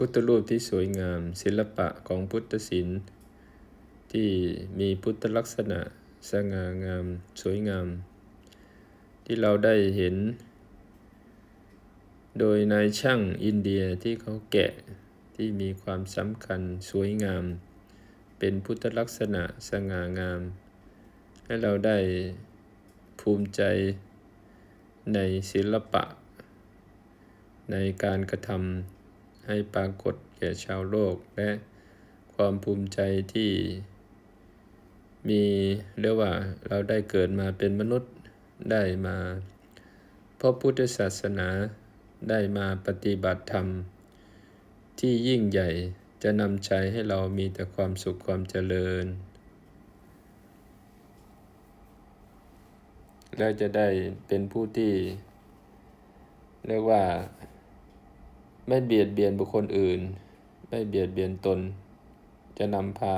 พุทธรูปที่สวยงาม ศิลปะของพุทธศิลป์ ที่มีพุทธลักษณะสง่างามสวยงาม ที่เราได้เห็น โดยนายช่างอินเดียที่เขาแกะที่มีความสำคัญสวยงาม เป็นพุทธลักษณะสง่างาม ให้เราได้ภูมิใจในศิลปะ ในการกระทำ ให้ปรากฏแก่ชาวโลก และความภูมิใจที่มีเรียกว่าเราได้เกิดมาเป็นมนุษย์ได้มาพบพุทธศาสนาได้มาปฏิบัติธรรม ที่ยิ่งใหญ่จะนำใจให้เรามีแต่ความสุขความเจริญ และจะได้เป็นผู้ที่ เรียกว่า ไม่เบียดเบียนบุคคลอื่น ไม่เบียดเบียนตน จะนำพา